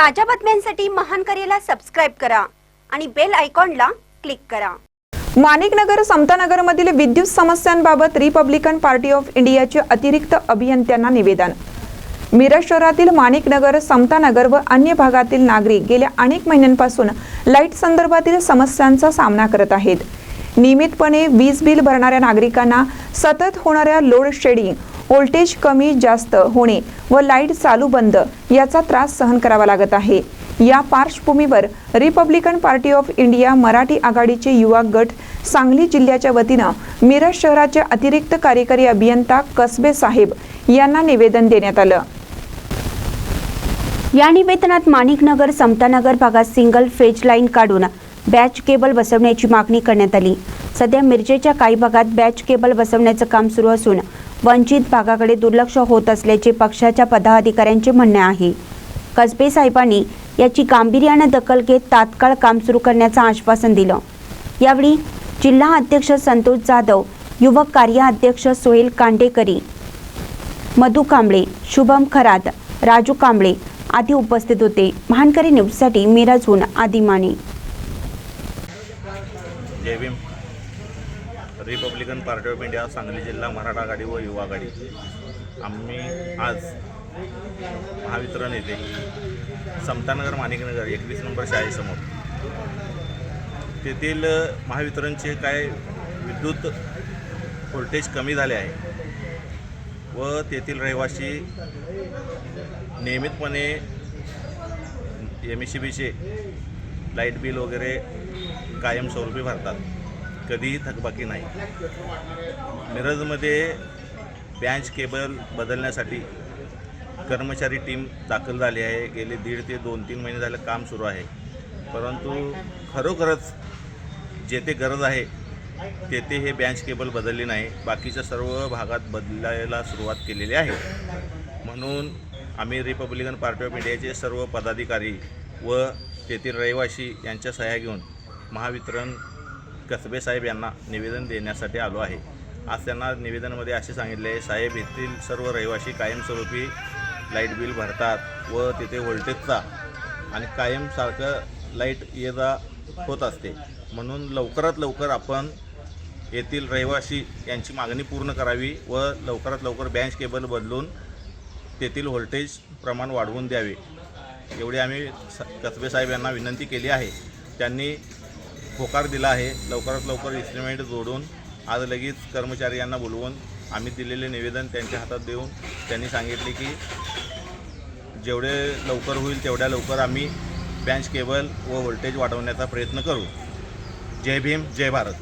ताज्या बातम्यांसाठी महान करेला सबस्क्राईब करा आणि बेल आयकॉनला क्लिक करा. माणिकनगर समतानगरमधील विद्युत समस्यांबाबत रिपब्लिकन पार्टी ऑफ इंडियाचे अतिरिक्त अभियंत्यांना निवेदन. मिरज शहरातील माणिकनगर समतानगर व अन्य भागातील नागरिक गेल्या अनेक महिन्यांपासून लाइट संदर्भातील समस्यांचा सामना करत आहेत. नियमितपणे वीज बिल भरणाऱ्या नागरिकांना सतत होणाऱ्या लोड शेडिंग व्होल्टेज कमी जास्त होणे व लाइट चालू बंद याचा त्रास सहन करावा लागत आहे. या पार्श्वभूमीवर Republican Party of India Marathi आघाडीचे युवा गट सांगली जिल्ह्याच्या वतीनं मिरज शहराचे अतिरिक्त कार्यकारी अभियंता कसबे साहेब यांना निवेदन देण्यात आलं. या निवेदनात माणिकनगर समतानगर भागात सिंगल फेज लाईन काढून बॅच केबल बसवण्याची मागणी करण्यात आली. सध्या मिरजेच्या काही भागात बॅच केबल बसवण्याचं काम सुरू असून वंचित भागाकडे दुर्लक्ष होत असल्याचे पक्षाच्या पदाधिकाऱ्यांचे म्हणणे आहे. कसबे साहेबांनी याची गांभीर्यानं दखल घेत तात्काळ काम सुरू करण्याचं आश्वासन दिलं. यावेळी जिल्हा अध्यक्ष संतोष जाधव युवक कार्य अध्यक्ष सोहेल कांडेकरी मधु कांबळे शुभम खरात राजू कांबळे आदी उपस्थित होते. महानकरी न्यूजसाठी मिराजहून Adi Mane Republican Party of India Sangli जिल्हा मराठा आघाडी व युवा आघाडी. आम्ही आज महावितरण येथे समतानगर माणिकनगर एकवीस नंबर शाळेसमोर तेथील महावितरणचे काय विद्युत व्होल्टेज कमी झाले आहे व तेथील रहिवासी नियमितपणे एम एस सी बीचे लाइट बिल वगैरे कायमस्वरूपी भरतात. कधीही थकबाकी नाही. मिरजमध्ये बँच केबल बदलण्यासाठी कर्मचारी टीम दाखल झाली आहे. गेले दीड ते दोन तीन महिने झालं काम सुरू आहे. परंतु खरोखरच जेथे गरज आहे तेथे हे बँच केबल बदलली नाही. बाकीच्या सर्व भागात बदलायला सुरुवात केलेली आहे. म्हणून आम्ही रिपब्लिकन पार्टी ऑफ इंडियाचे सर्व पदाधिकारी व तेथील रहिवासी यांच्या सह्या घेऊन महावितरण कसबे साहेब यांना निवेदन देण्यासाठी आलो आहे. आज त्यांना निवेदनामध्ये असे सांगितले आहे साहेब येथील सर्व रहिवासी कायमस्वरूपी लाइट बिल भरतात व तिथे व्होल्टेजचा आणि कायमसारखं लाइट ये जा होत असते. म्हणून लवकरात लवकर आपण येथील रहिवासी यांची मागणी पूर्ण करावी व लवकरात लवकर बँच केबल बदलून तेथील व्होल्टेज प्रमाण वाढवून द्यावे. एवढी आम्ही स कसबे साहेब यांना विनंती केली आहे. त्यांनी होकार दिला आहे. लवकरात लवकर इन्स्ट्रुमेंट जोडून आज लगेच कर्मचारी यांना बोलवून आम्ही दिलेले निवेदन त्यांच्या हातात देऊन त्यांनी सांगितले की जेवढे लवकर होईल तेवढ्या लवकर आम्ही बँच केबल व व्होल्टेज वाढवण्याचा प्रयत्न करू. जय भीम जय भारत.